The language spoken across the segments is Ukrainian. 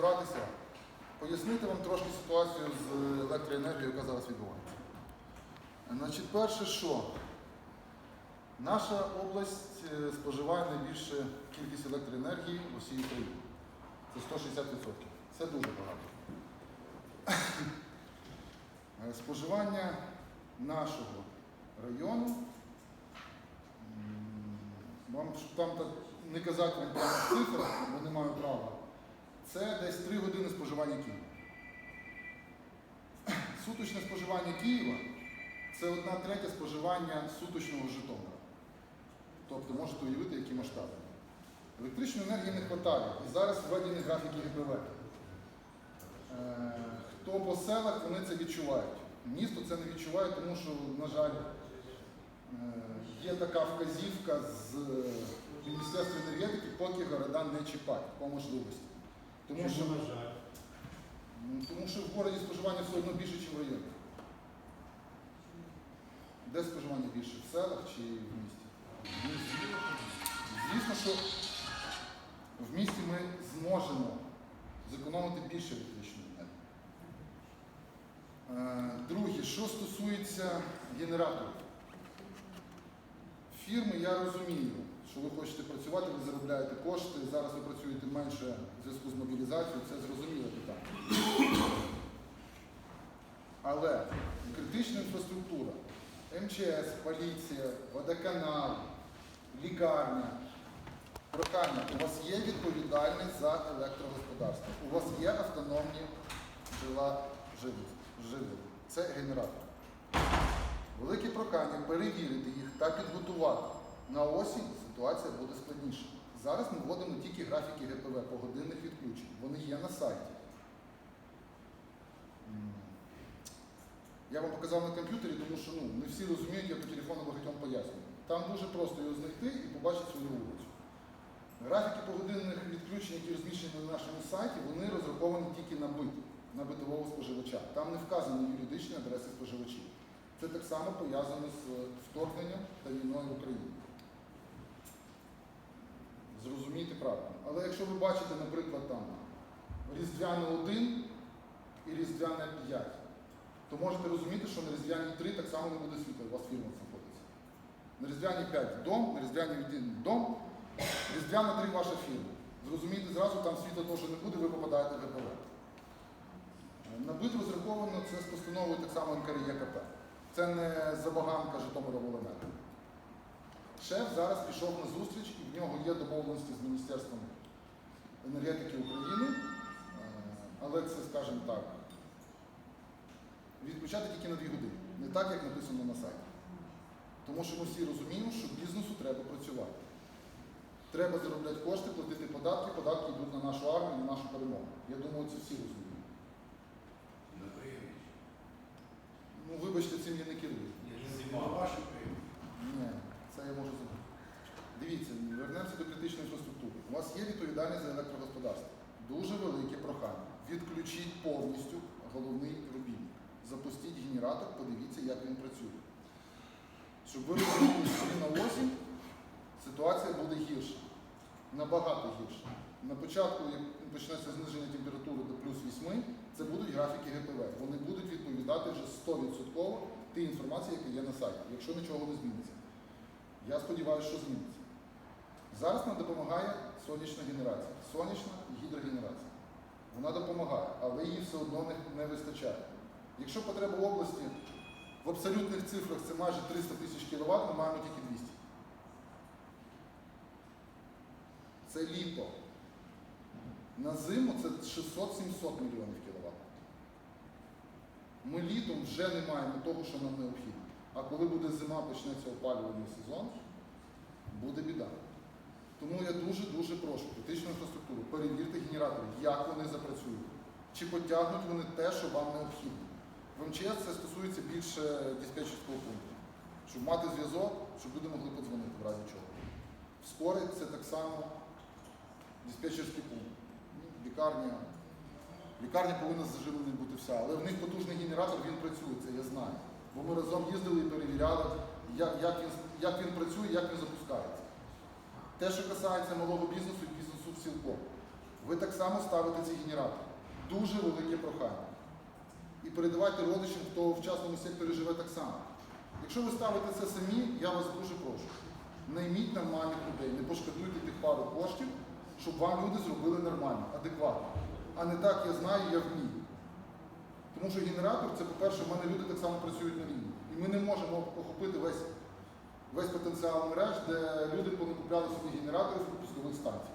зібратися, пояснити вам трошки ситуацію з електроенергією, яка зараз відбувається. Значить, перше, що наша область е, споживає найбільшу кількість електроенергії в усій Україні. Це 160%. Це дуже багато. Е, Споживання нашого району, вам там так не казати вам прямо цифр, бо не маю права, це десь 3 години споживання Києва. Суточне споживання Києва це одна третя споживання суточного Житомира. Тобто можете уявити, які масштаби. Електричної енергії не вистачає. І зараз введені графіки ГПВ. Е, Хто по селах, вони це відчувають. Місто це не відчуває, тому що, на жаль, е, є така вказівка з Міністерства енергетики, поки города не чіпати по можливості. Тому що, на жаль? ну, тому що в городі споживання все одно більше, ніж в районі. Де споживання більше? В селах чи в місті? Звісно, що в місті ми зможемо зекономити більше електричної енергії. Е, Друге, що стосується генераторів. Фірми, я розумію, що ви хочете працювати, ви заробляєте кошти, зараз ви працюєте менше в зв'язку з мобілізацією, це зрозуміле питання. Але критична інфраструктура, МЧС, поліція, водоканал, лікарня. Прохання, у вас є відповідальність за електрогосподарство, у вас є автономні джерела живлення. Це генератор. Велике прохання перевірити їх та підготувати. На осінь ситуація буде складніша. Зараз ми вводимо тільки графіки ГПВ погодинних відключень. Вони є на сайті. Я вам показав на комп'ютері, тому що ну, не всі розуміють, я по телефону багатьом пояснюю. Там дуже просто його знайти і побачити свою вулицю. Графіки погодинних відключень, які розміщені на нашому сайті, вони розраховані тільки на бит, на битового споживача. Там не вказані юридичні адреси споживачів. Це так само пов'язано з вторгненням та війною в Україні. Зрозумійте правильно. Але якщо ви бачите, наприклад, там Різдвяне 1 і Різдвяне 5, то можете розуміти, що на Різдвяній 3 так само не буде світла, у вас фірма знаходиться. На Різдвяній 5 дом, на Різдвяній 1 дом, Різдвяна 3 ваша фірма. Зрозумійте зразу, там світла теж не буде, ви попадаєте в ГПВ. На бит розраховано це з постановою так само НКРЄКП. Це не забаганка Житомира Волонета. Шеф зараз пішов на зустріч і в нього є домовленості з Міністерством енергетики України, Е, але це, скажімо так, відключати тільки на 2 години, не так, як написано на сайті. Тому що ми всі розуміємо, що бізнесу треба працювати. Треба заробляти кошти, платити податки, податки йдуть на нашу армію, на нашу перемогу. Я думаю, це всі розуміють. Ну, вибачте, цим я не керую. Зима. Ваші прийми. Ні, це я можу зробити. Дивіться, вернемося до критичної інфраструктури. У вас є відповідальність за електрогосподарство. Дуже велике прохання. Відключіть повністю головний рубільник. Запустіть генератор, подивіться, як він працює. Щоб ви розуміли, що на осінь ситуація буде гірша. Набагато гірша. На початку, як почнеться зниження температури до плюс 8, це будуть графіки ГПВ. Вони будуть відповідати вже 100% тій інформації, яка є на сайті, якщо нічого не зміниться. Я сподіваюся, що зміниться. Зараз нам допомагає сонячна генерація, сонячна гідрогенерація. Вона допомагає, але її все одно не, вистачає. Якщо потреба області в абсолютних цифрах це майже 300 тисяч кВт, ми маємо тільки 200. Це літо. На зиму це 600-700 мільйонів кВт. Ми літом вже не маємо того, що нам необхідно. А коли буде зима, почнеться опалювальний сезон, буде біда. Тому я дуже-дуже прошу критичну інфраструктуру, перевірте генератори, як вони запрацюють. Чи потягнуть вони те, що вам необхідно. В МЧС це стосується більше диспетчерського пункту. Щоб мати зв'язок, щоб люди могли подзвонити в разі чого. В скорі це так само диспетчерський пункт. Ну, Лікарня. Лікарня повинна заживлена бути вся, але в них потужний генератор, він працює, це я знаю. Бо ми разом їздили і перевіряли, як, він, як він працює, як він запускається. Те, що касається малого бізнесу і бізнесу в цілком. ви так само ставите ці генератори. Дуже велике прохання. І передавайте родичам, хто в частному секторі живе так само. Якщо ви ставите це самі, я вас дуже прошу. Найміть нормальних людей, не пошкодуйте тих пару коштів, щоб вам люди зробили нормально, адекватно. А не так я знаю, я вмію. Тому що генератор це, по-перше, в мене люди так само працюють на лінії. І ми не можемо охопити весь, весь потенціал мереж, де люди понакупляли собі генераторів у пускових станцій.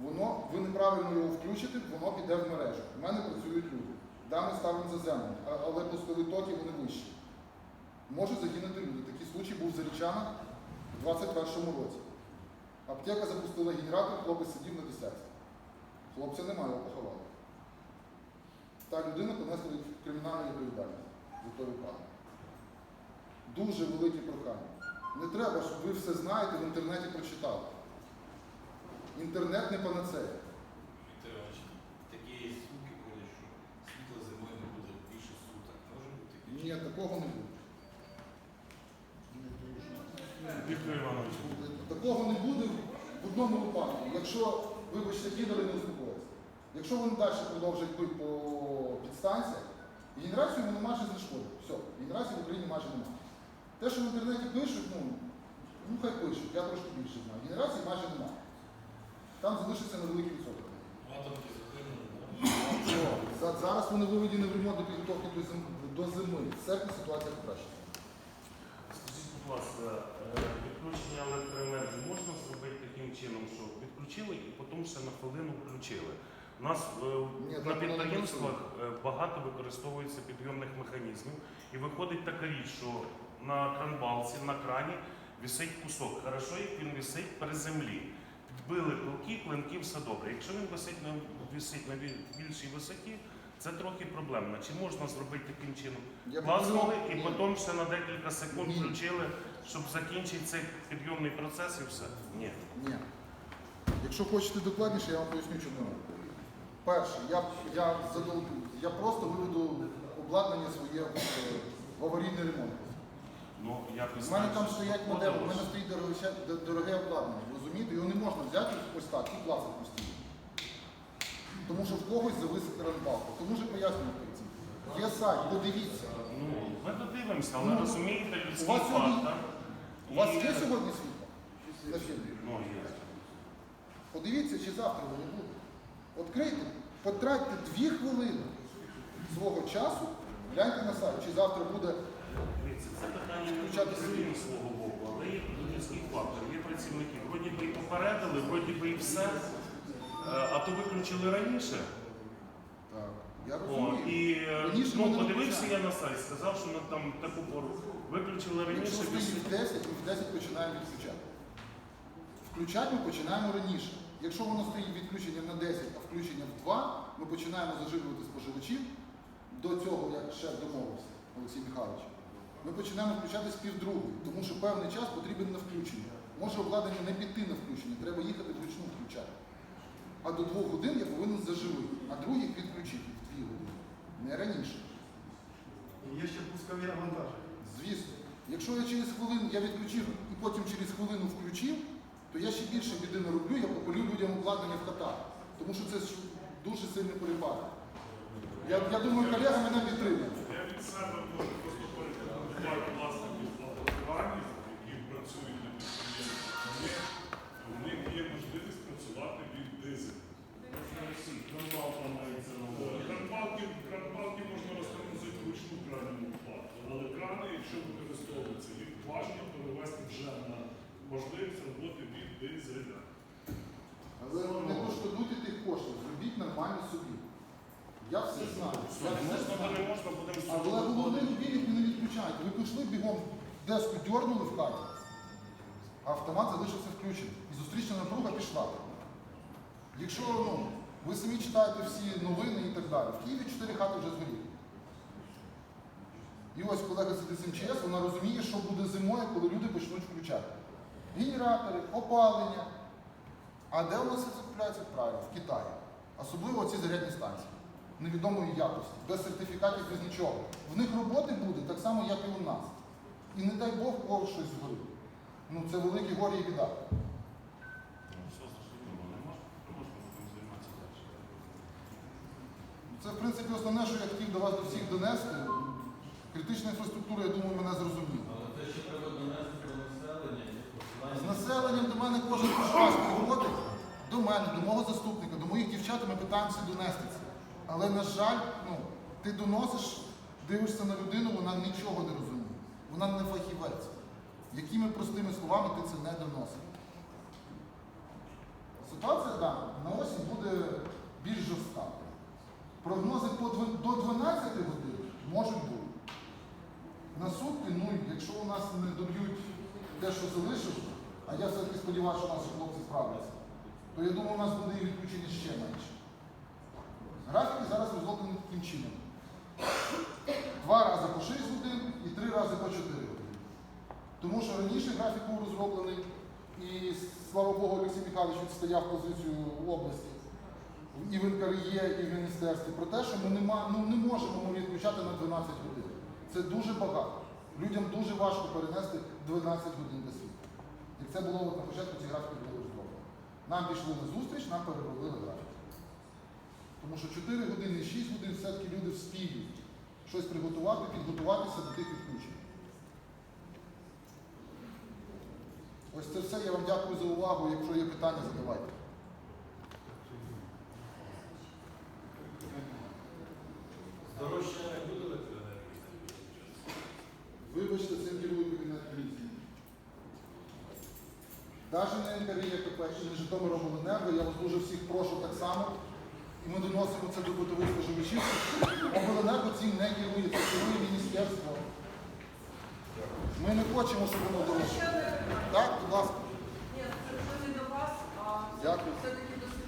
Воно, ви неправильно його включите, воно піде в мережу. У мене працюють люди. Да, ми ставимо заземлення, а- але пускові токи вони вищі. Може загинути люди. Такий случай був в Зарічанах у 21-му році. Аптека запустила генератор, хлопець сидів на десятці. Хлопця немає, його поховали. Та людина понесла кримінальну відповідальність за той випадок. Дуже велике прохання. Не треба, щоб ви все знаєте, в інтернеті прочитали. Інтернет не панацея. Віктор Іванович, такі звуки ходять, що світло зимою не буде більше суток. Може бути таке? Ні, такого не буде. Віктор Іванович, Такого не буде в одному випадку. Якщо, вибачте, кідали не успокоїться. Якщо вони далі продовжать бити по підстанціях, генерацію вони майже знешкодять. Все, генерації в Україні майже немає. Те, що в інтернеті пишуть, ну, ну хай пишуть, я трошки більше знаю. Генерації майже немає. Там залишиться невеликий відсоток. Атомки зупинені, Що? Зараз вони виведені в ремонт до підготовки до зими. До зими. В серпні ситуація покращиться. скажіть, будь ласка, е, відключення електроенергії можна зробити таким чином, що відключили і потім ще на хвилину включили. У нас е, Ні, на підприємствах е, багато використовується підйомних механізмів, і виходить така річ, що на кранбалці, на крані висить кусок. Хорошо, як він висить при землі. Підбили пилки, клинки, все добре. Якщо він висить на, висить на більшій висоті, це трохи проблемно. Чи можна зробити таким чином? Класнули і потім ще на декілька секунд Ні. включили, щоб закінчити цей підйомний процес і все. Ні. Ні. Якщо хочете докладніше, я вам поясню, чому. Перше, я, я, задал- я просто виведу обладнання своє в, в аварійний ремонт. Ну, якось У мене там стоять модели, у мене стоїть дороге, дороге обладнання. Розумієте, його не можна взяти ось так і класти постійно. Тому що в когось зависить ранбалка. Тому ж пояснюю ці. Є сайт, подивіться. Ну, ми додивимося, але Ну, розумієте, у вас сьогодні- фактор. У вас є сьогодні світло? На? Ну, є. Подивіться, чи завтра воно буде. Открийте, потратьте дві хвилини свого часу, гляньте на сайт, чи завтра буде. Дивіться, це питання не Включати включати з свого боку, але є людський фактор, є працівники. Вроді би і попередили, вроді би і все, е, а то виключили раніше. Так, я О, і е, ми ну, не подивився я на сайт, сказав, що на там таку пору виключили Якщо раніше. стоїть в 10, ми в 10 починаємо відключати. Включати ми починаємо раніше. Якщо воно стоїть відключення на 10, а включення в 2, ми починаємо заживлювати споживачів до цього, як шеф домовився, Олексій Михайлович. Ми починаємо включати з півдругої, тому що певний час потрібен на включення. Може обладнання не піти на включення, треба їхати вручну включати. А до двох годин я повинен заживити, а других відключити в дві години. Не раніше. Є ще пускові навантаження. Звісно, якщо я через хвилину я відключив і потім через хвилину включив, то я ще більше біди не роблю, я попалю людям обладнання в хатах. Тому що це дуже сильний перепад. Я, я думаю, колега мене підтримує. Я від себе можу якщо використовуються, їх важко перевести вже на можливість роботи від дизеля. Але не пошкодуйте тих коштів, зробіть нормально собі. Я все знаю. Я все Можна, знаю. не можна, А коли головний рубільник ви не відключаєте, ви пішли бігом деску дьорнули в хаті, а автомат залишився включений. І зустрічна напруга пішла. Якщо ну, ви самі читаєте всі новини і так далі, в Києві 4 хати вже згоріли. І ось колега з МЧС, вона розуміє, що буде зимою, коли люди почнуть включати. Генератори, опалення. А де у нас це закупляється? Правильно, в Китаї. Особливо ці зарядні станції. Невідомої якості, без сертифікатів, без нічого. В них роботи буде так само, як і у нас. І не дай Бог, кого щось згорить. Ну це велике горе і біда. Це, в принципі, основне, що я хотів до вас до всіх донести. Критична інфраструктура, я думаю, мене зрозуміла. Але те, що треба донести до населення, З населенням до мене кожен кошмар приходить, до мене, до мого заступника, до моїх дівчат, ми питаємося донести це. Але, на жаль, ну, ти доносиш, дивишся на людину, вона нічого не розуміє. Вона не фахівець. Якими простими словами ти це не доносиш? Ситуація, так, на осінь буде більш жорстка. Прогнози по до 12 годин можуть бути. На сутки, ну, якщо у нас не доб'ють те, що залишилось, а я все-таки сподіваюся, що наші хлопці справляться, то я думаю, у нас буде і відключення ще менше. Графіки зараз розроблені таким чином. Два рази по 6 годин і три рази по 4 години. Тому що раніше графік був розроблений, і слава Богу, Олексій Михайлович відстояв позицію в області і в НКРЄ, і в міністерстві про те, що ми нема, ну, не можемо ми відключати на 12 годин. Це дуже багато. Людям дуже важко перенести 12 годин до світу. І це було на початку ці графіки були розроблені. Нам пішли на зустріч, нам переробили графік. Тому що 4 години 6 годин все-таки люди вспіють щось приготувати, підготуватися до тих відключень. Ось це все. Я вам дякую за увагу. Якщо є питання, задавайте. Здорожчання не буде електроенергії? Вибачте, цим керує кабінет поліції. Навіть не НКРЄ КП і не Житомиробленерго, я вас дуже всіх прошу так само. І ми доносимо це до бутових споживачів. Обленерго цим не керує, це керує міністерство. Ми не хочемо, щоб воно дорожчало. Так, будь ласка. Ні, це не до вас, а Дякую. все-таки